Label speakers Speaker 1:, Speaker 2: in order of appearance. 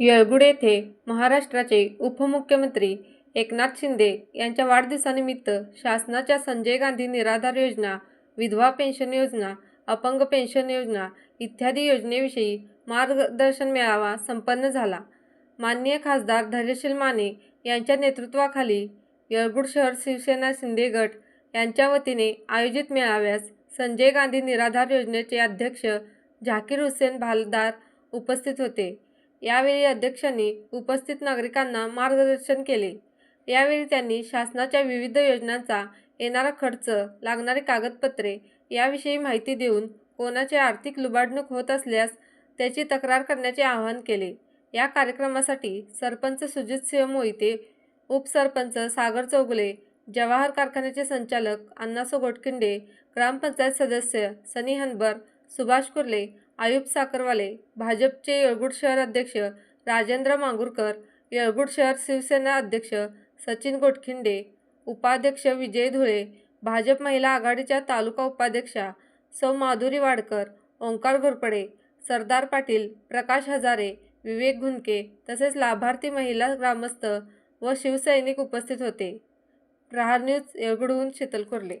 Speaker 1: येळगुड येथे महाराष्ट्राचे उपमुख्यमंत्री एकनाथ शिंदे यांच्या वाढदिवसानिमित्त शासनाच्या संजय गांधी निराधार योजना विधवा पेन्शन योजना अपंग पेन्शन योजना इत्यादी योजनेविषयी मार्गदर्शन मेळावा संपन्न झाला. माननीय खासदार धैर्यशील माने यांच्या नेतृत्वाखाली येळगुड शहर शिवसेना शिंदे गट यांच्या वतीने आयोजित मेळाव्यास संजय गांधी निराधार योजनेचे अध्यक्ष झाकीर हुसेन भालदार उपस्थित होते. यावेळी अध्यक्षांनी उपस्थित नागरिकांना मार्गदर्शन केले. यावेळी त्यांनी शासनाच्या विविध योजनांचा येणारा खर्च लागणारी कागदपत्रे याविषयी माहिती देऊन कोणाची आर्थिक लुबाडणूक होत असल्यास त्याची तक्रार करण्याचे आवाहन केले. या कार्यक्रमासाठी सरपंच सुजितसिंह मोहिते उपसरपंच सागर चौगुले जवाहर कारखान्याचे संचालक अण्णासो गोटकिंडे ग्रामपंचायत सदस्य सनी हनबर सुभाष कुर्ले आयुब साखरवाले भाजपचे येळगुड शहर अध्यक्ष राजेंद्र मांगुरकर येळगुड शहर शिवसेना अध्यक्ष सचिन गोटखिंडे उपाध्यक्ष विजय धुळे भाजप महिला आघाडीच्या तालुका उपाध्यक्षा सौ माधुरी वाडकर ओंकार घोरपडे सरदार पाटील प्रकाश हजारे विवेक घुनके तसेच लाभार्थी महिला ग्रामस्थ व शिवसैनिक उपस्थित होते. प्रहार न्यूज येळगुडहून शीतल कोर्ले.